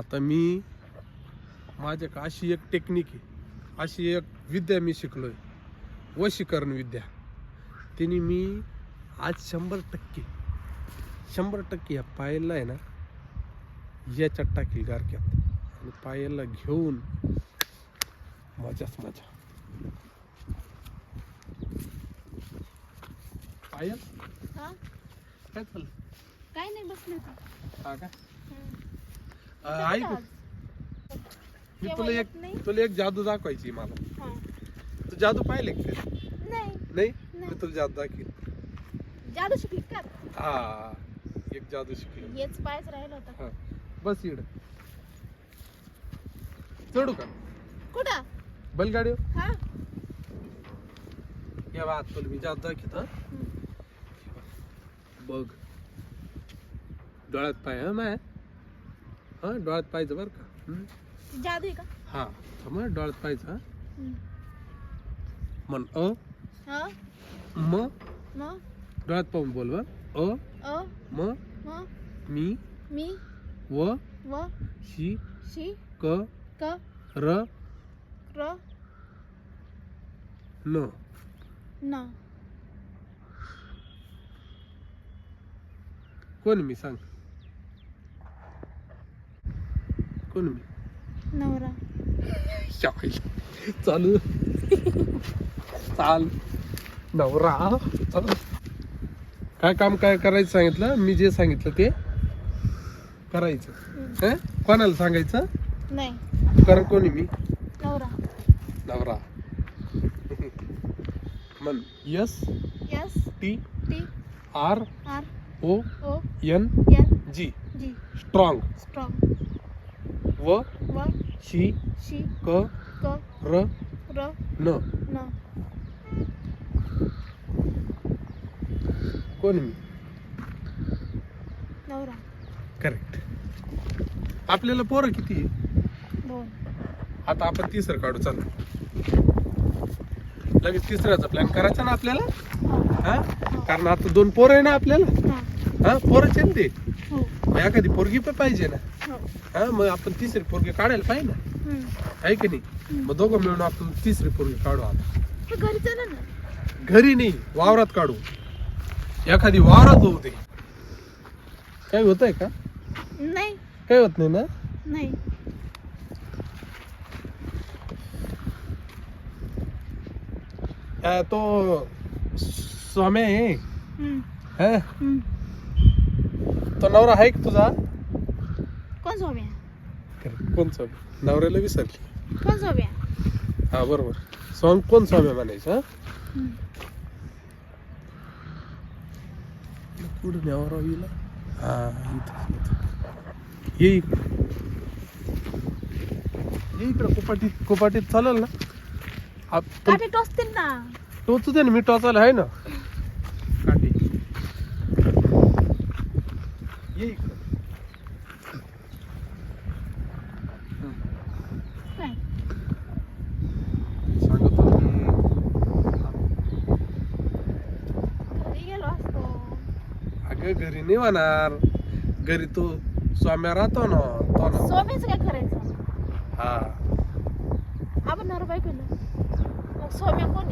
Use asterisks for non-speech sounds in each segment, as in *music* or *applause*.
आता मी माझ्या अशी एक टेक्निक आहे. अशी एक विद्या मी शिकलोय. वशीकरण विद्या. तिने मी आज शंभर टक्के शंभर टक्के या पायाला आहे ना याच्यात टाकील गारक्यात. आणि पायाला घेऊन मजाच मजा. पायल? हा? काय चाललं काय नाही बसले. हा का? ऐक. मी तुला एक? तुला एक जादू दाखवायची मला. तू जादू पाहिले का? नाही. मी तुला जादू दाखवीन. जादू शिकली का? हा एक जादू शिकलो. हेच पायच राहिलं होतं. हा. बस इकडं. चढू का? कुठं? बैलगाडी हा. या बा तुला मी जादू दाखवत. बघ. डोळ्यात पाय हा माय. हा डोळ्यात पाहिजे बरं का? हम्म. जादू आहे का? हा थांब हं, डोळ्यात पाहिजे हा. म्हण अ हा म मग डोळ्यात पाहून बोल बर अ अ म म मी मी व व शी शी क क र र न. न. कोण मी सांग? कोण मी नवरा. *laughs* चालू. चाल. नवरा. चाल. काय काम काय करायचं सांगितलं? मी जे सांगितलं ते करायचं. हं? कोणाला सांगायचं? नाही. कारण कोणी मी? नवरा. नवरा. मन S. S. T. T. R. R. O. O. N. N. G. G. Strong. Strong. व व शी शी क क र र न. न. कोण मी? नवरा. करेक्ट आपल्याला पोरं किती आहे? दोन. आता आपण तिसरं काढू चालू. लगेच तिसऱ्याचा प्लॅन करायचा ना आपल्याला? हा. कारण आता दोन पोरं आहे ना आपल्याला? हा. हा? ना ते? हो. मग एखादी पोरगी पण पाहिजे ना? हो. हा मग आपण तिसरी पोरगी काढायला पाहिजे ना. आहे की नाही? मग दोघं मिळून आपण तिसरी पोरगी काढू आता. घरी चला ना. घरी नाही वावरात काढू. एखादी वावरात होऊ दे. काय होत आहे का? नाही. काय होत नाही ना? नाही. अं, तो स्वामी आहे. हा? तो नवरा आहे का तुझा? कोण सोम्या कोण स्वामी नवऱ्याला विसरली. कोण हा बरोबर. सॉंग कोण स्वामी म्हणायचं हा? हम्म. कुठं न्यावरा येईल हा इथं इथं. ये इकडं. ये इकडं कुपाटीत कुपाटीत चालेल ना? आपण काठी टोचतील ना? टोचू दे ना मी टोचायला आहे ना? काठी. ये इकडं नाही सांगतो मी घरी गेलो असतो अगं घरी नाही होणार. घरी तो स्वाम्या राहतो ना तो ना. सोम्याचं काय करायचं? हा. आपण नवरा बायको ना. मग सोम्या कोण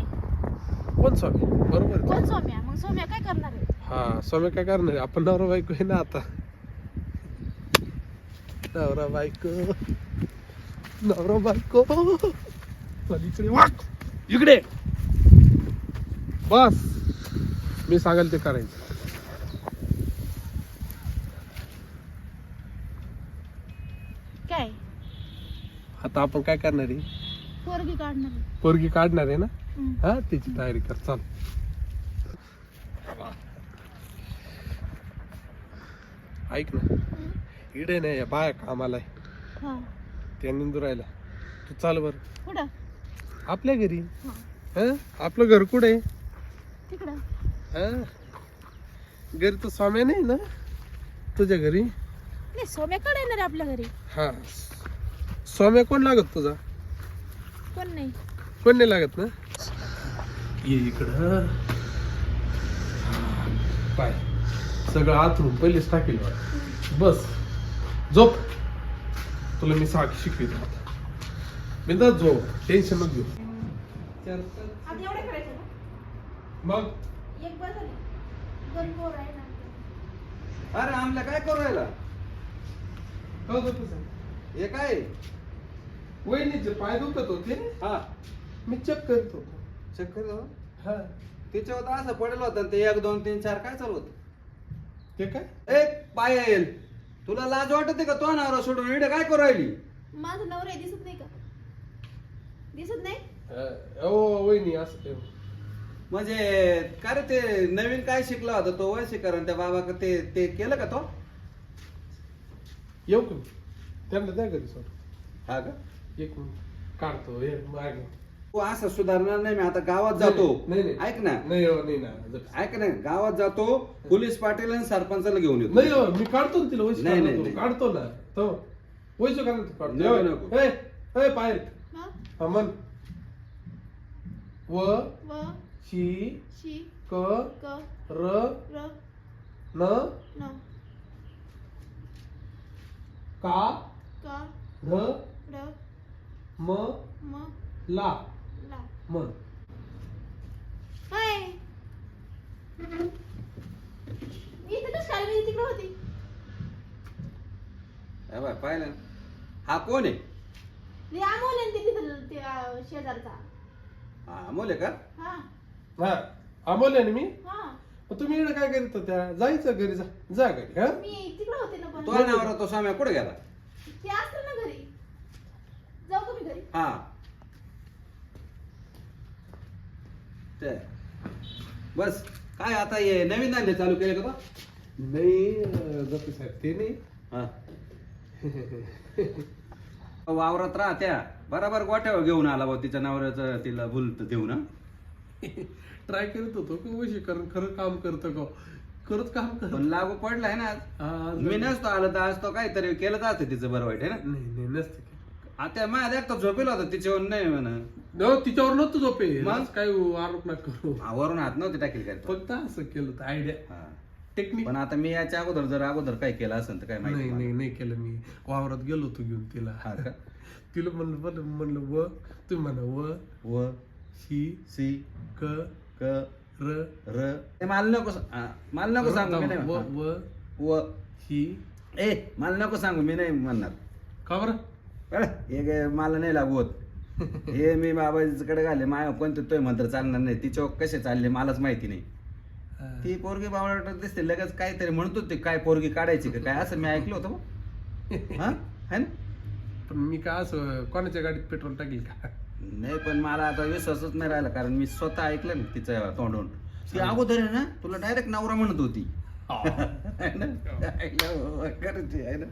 कोण स्वामी? बरोबर. आहे. कोण सोम्या मग सोम्या काय करणार आहे? हा स्वामी काय करणार आहे? आपण नवरा बायको आहे ना आता. नवरा बायको. नवरा बायको. चल इकडे वाक. इकडे. बस. मी सांगाल ते करायचं काय आता आपण काय करणार आहे? पोरगी काढणार आहे. पोरगी काढणार आहे ना? हम्म. हा त्याची तयारी कर चाल. ऐक ना. इडे नाही या बाया कामाला आहे. हा. त्या निंदू राहिला तू चाल बर. कुठं? आपल्या घरी. हा. हा आपलं घर कुठे? तिकडं. हा. घरी तर स्वाम्या नाही ना? तुझ्या घरी? नाही सोम्या कडे येणार आहे आपल्या घरी. हा. स्वाम्या कोण लागत तुझा? कोण नाही. कोण नाही लागत ना? ये इकडं. पाय. सगळं आतरून पहिलेच टाकेल बस. झोप. तुला मी साक्षी शिकवित आता. बिंदास जो टेन्शन नको घेऊ. आता एवढे करायचं ना मग? एक बस झाली. दोन पोर आहे ना. अरे आमला काय करू राहिला? काय होतं तुझं? हे काय? वहिनीचे पाय दुखत होते. हा. मी चेक करत होतो. चक्कर जाऊ हा. त्याच्यावर तर असं पडेल होतं ते एक दोन तीन चार काय चालू होत? ते काय? ए पायल तुला लाज वाटते का? तो नवरा सोडून इकडे काय करू राहिली? माझं नवरा आहे, दिसत नाही का? दिसत नाही? अं, ओ वहिनी असं ते. म्हणजे काय रे ते नवीन काय शिकला होता तो वयशिकरण त्या बाबा ते ते केलं का तो? येऊ का? त्यांना द्या घरी सर हा का? एक काढतो हे मागे. तू असं सुधारणार नाही मी आता गावात जातो. नाही नाही. ऐक ना. नाही हो नाही ना. ऐक ना गावात जातो पोलीस पाटील आणि सरपंचाला घेऊन येतो. नाही हो मी काढतो ना तिला नाही, नाही, नाही. काढतो ना. तो वैश काढतो नको, काढतो. नको. ए, ए, पायल हा? हा मन व व शी शी क क र र न न. का क? ढ ड म म ला. मी. इथे काय मी तिकडे होती. बघ, पाहिलं ना? हा कोण आहे? ते अमोल आहे ते तिथं ते अं, शेजारचा. हा अमोल आहे का? हा. हा अमोल आहे ना मी? हा. मग तुम्ही इकडे काय करीत होत्या? जायचं घरी जा जा घरी हा? मी तिकडे होते ना पण. तो नवरा तो साम्या कुठे गेला? ते असतं ना घरी. जाऊ का मी घरी? हा. ते बस. काय आता हे नवीन धंदे चालू केले का नाही अं, जपे साहेब ते नाही. हा. वावरात राहत्या. बराबर गोठ्यावर घेऊन आला बा तिच्या नवऱ्याचं तिला भुलत देऊन हा. ट्राय करत होतो की वशीकरण खरं काम करतं का? खरंच काम करत. पण लागू पडलाय ना आज. मी नसतो आलो तर आज तो काहीतरी केलं जातं तिचं बरं वाईट आहे ना? नाही नाही नसते. आता माझ्या एकटा झोपेल होता तिच्यावर नाही म्हणा न, तिच्यावर नव्हतं झोपे मग? काय आरोप नका करू वरून हात नव्हते टाकेल काय तो. फक्त असं केलं होतं आयडिया हा. टेक्निक पण आता मी याच्या अगोदर जर अगोदर काय केलं असेल तर काय नाही माहिती नाही. नाही केलं मी वावरात गेलो होतो घेऊन तिला हा का? *laughs* तिला म्हणलं बरं म्हणलं व तुम्ही म्हणा व व शी सी क क र र ते मला नको सा- हा, मला नको सांगू मी नाही व म्हणणार. व व ही ए मला नको सांगू मी नाही म्हणणार का बरं हे काय मला नाही लागू होत. हे मी बाबाजीकडे घाले माया कोणते तोय मंत्र चालणार नाही. तिच्या कसे चालले मलाच माहिती नाही. हा. ती पोरगी बाबा दिसते लगेच काहीतरी म्हणतो ते काय पोरगी काढायची का काय? असं मी ऐकलं होतं. *laughs* हा? है ना? पण मी काय असं कोणाच्या गाडीत पेट्रोल टाकील का? नाही पण मला आता विश्वासच नाही राहिला कारण मी स्वतः ऐकलं ना तिच्या तोंडून. ती अगोदर आहे ना तुला डायरेक्ट नवरा म्हणत होती. *laughs* है. ना? ऐकलं, हो, खरंच आहे, आहे ना?